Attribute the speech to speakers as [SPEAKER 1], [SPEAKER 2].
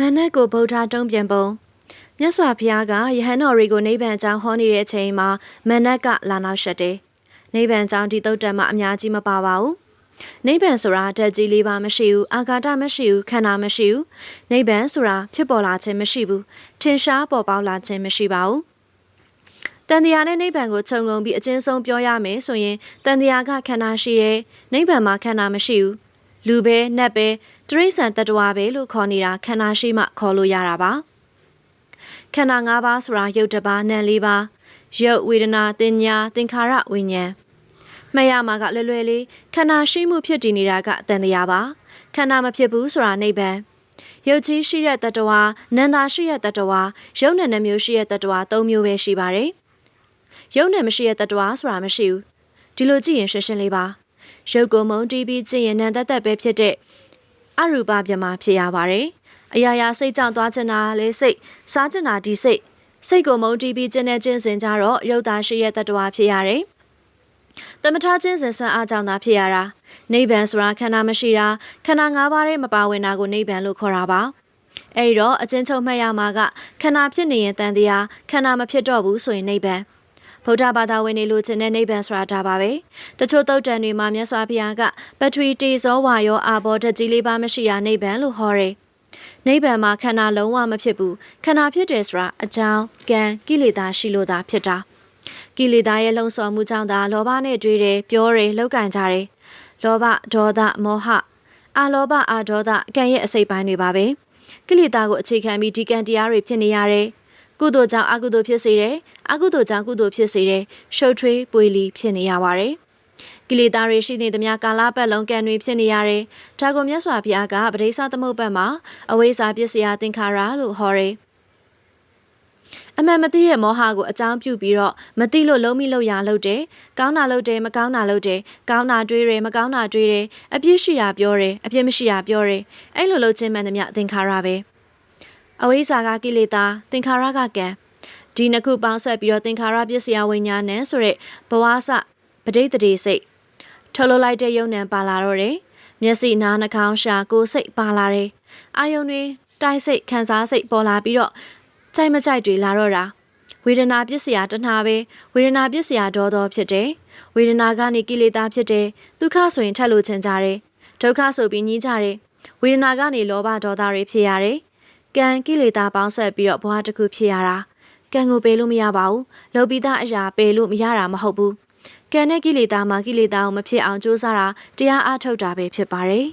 [SPEAKER 1] မန္နတ်ကိုဗုဒ္ဓတုံးပြန်ပုံမြတ်စွာဘုရားကယဟန်တော်တွေကိုနိဗ္ဗာန်ကြောင်းဟောနေတဲ့အချိန်မှာမန္နတ်ကလာနောက်ရှက်တယ်။နိဗ္ဗာန်ကြောင်းဒီတုတ်တံမှာအများကြီးမပါပါဘူး။နိဗ္ဗာန်ဆိုတာဓာတ်ကြီးလေးပါမရှိဘူးအာဃာတမရှိဘူးခန္ဓာမရှိဘူး။နိဗ္ဗာန်ဆိုတာဖြစ်ပေါ်လာခြင်းမရှိဘူး။ထင်ရှားပေါ်ပေါက်လာခြင်းမရှိပါဘူး။တန်တရားနဲ့နိဗ္ဗာန်ကိုခြုံငုံပြီးအချင်းဆုံးပြောရမယ်ဆိုရင်တန်တရားကခန္ဓာရှိတယ်။နိဗ္ဗာန်မှာခန္ဓာမရှိဘူး။ လူပဲနတ်ပဲတရိษံတတဝါပဲလို့ခေါ်နေတာခန္ဓာရှိမှခေါ်လို့ရတာပါခန္ဓာ၅ပါးဆိုတာရုပ်တစ်ပါးနာမ်၄ပါးရုပ်ဝေဒနာသင်ညာသင်္ခါရဝိညာဉ်မှတ်ရမှာကလွယ်လွယ်လေးခန္ဓာရှိမှုဖြစ်တည်နေတာကအတန်တရားပါခန္ဓာမဖြစ်ဘူးဆိုတာနိဗ္ဗာန်ရုပ်ကြီးရှိတဲ့တတဝါနန္တာရှိတဲ့တတဝါရုပ်နဲ့နှမျိုးရှိတဲ့တတဝါ၃မျိုးပဲရှိပါတယ်ရုပ်နဲ့မရှိတဲ့တတဝါဆိုတာမရှိဘူးဒီလိုကြည့်ရင်ရှင်းရှင်းလေးပါ ရုပ်ကိုမုံတီးပြီးကြည့်ရင်နံသက်သက်ပဲဖြစ်တဲ့အရူပပြမဖြစ်ရပါတယ်။အရာရာစိတ်ကြောင့်သွားချင်တာလေစိတ်စားချင်တာဒီစိတ်စိတ်ကိုမုန်းတီးပြီးကျင်းနေချင်းစင်ကြတော့ရုပ်သားရှိရဲ့တတဝါဖြစ်ရတယ်။တမထချင်းစင်ဆွမ်းအားကြောင့်သာဖြစ်ရတာ။နိဗ္ဗာန်ဆိုတာခန္ဓာမရှိတာခန္ဓာ၅ပါးရဲ့မပါဝင်တာကိုနိဗ္ဗာန်လို့ခေါ်တာပါ။အဲဒီတော့အချင်းချုပ်မှတ်ရမှာကခန္ဓာဖြစ်နေရင်တန်တရားခန္ဓာမဖြစ်တော့ဘူးဆိုရင်နိဗ္ဗာန် ဗုဒ္ဓဘာသာဝင်တွေလိုချင်တဲ့နိဗ္ဗာန်ဆိုတာဒါပါပဲတချို့တုတ်တန်တွေမှာမြတ်စွာဘုရားကပထဝီတေဇောဝါယောအာဘောဓာတ်ကြီးလေးပါမရှိတာနိဗ္ဗာန်လို့ဟောတယ်နိဗ္ဗာန်မှာခန္ဓာလုံးဝမဖြစ်ဘူးခန္ဓာဖြစ်တယ်ဆိုတာအကြောင်းကံကိလေသာရှိလို့သာဖြစ်တာကိလေသာရဲ့လုံဆော်မှုကြောင့်သာလောဘနဲ့တွေးတယ်ပြောတယ်လောက်ကင်ကြတယ်လောဘဒေါသမောဟအာလောဘအာဒေါသကံရဲ့အစိတ်ပိုင်းတွေပါပဲကိလေသာကိုအခြေခံပြီးဒီကံတရားတွေဖြစ်နေရတယ် ကုသိုလ်ကြောင့်အကုသိုလ်ဖြစ်စေတယ်အကုသိုလ်ကြောင့်ကုသိုလ်ဖြစ်စေတယ်ရှုပ်ထွေးပွေလီဖြစ်နေရပါတယ်ကိလေသာတွေရှိနေသမျှကာလပတ်လုံးကံတွေဖြစ်နေရတယ်ဒါကိုမြတ်စွာဘုရားကပဋိစ္စသမုပ္ပတ်မှာအဝိဇ္ဇာပစ္စယသင်္ခါရလို့ဟောတယ်အမှန်မသိတဲ့မောဟကိုအကြောင်းပြုပြီးတော့မသိလို့လုံးမိလို့ရလို့တယ်။ကောင်းတာလို့တယ်မကောင်းတာလို့တယ်။ကောင်းတာတွေးတယ်မကောင်းတာတွေးတယ်။အပြစ်ရှိတာပြောတယ်အပြစ်မရှိတာပြောတယ်။အဲ့လိုလုပ်ခြင်းမှန်သမျှသင်္ခါရပဲ။ အဝိဇ္ဇာကကိလေသာသင်္ခါရကကံဒီနှစ်ခုပေါင်းဆက်ပြီးတော့သင်္ခါရပစ္စယဝိညာဉ်နဲ့ဆိုရက်ဘဝစပဋိသတိစိတ်ထုတ်လို့လိုက်တဲ့ယုံနံပါလာတော့တယ်မျက်စိနားနှာခေါင်းရှာကိုယ်စိတ်ပါလာတယ်အာယုံတွေတိုက်စိတ်ခံစားစိတ်ပေါ်လာပြီးတော့ကြိုက်မကြိုက်တွေလာတော့တာဝေဒနာပစ္စယတဏှာပဲဝေဒနာပစ္စယဒေါသောဖြစ်တယ်ဝေဒနာကနေကိလေသာဖြစ်တယ်ဒုက္ခဆိုရင်ထက်လို့ချင်ကြတယ်ဒုက္ခဆိုပြီးညှိကြတယ်ဝေဒနာကနေလောဘဒေါသတွေဖြစ်ရတယ် ကံကိလေသာပေါင်းဆက်ပြီးတော့ဘဝတစ်ခုဖြစ်ရတာကံကိုပယ်လို့မရပါဘူးလောပိတအရာပယ်လို့မရတာမဟုတ်ဘူးကံနဲ့ကိလေသာမှာကိလေသာကိုမဖြစ်အောင်ကြိုးစားတာတရားအားထုတ်တာပဲဖြစ်ပါတယ်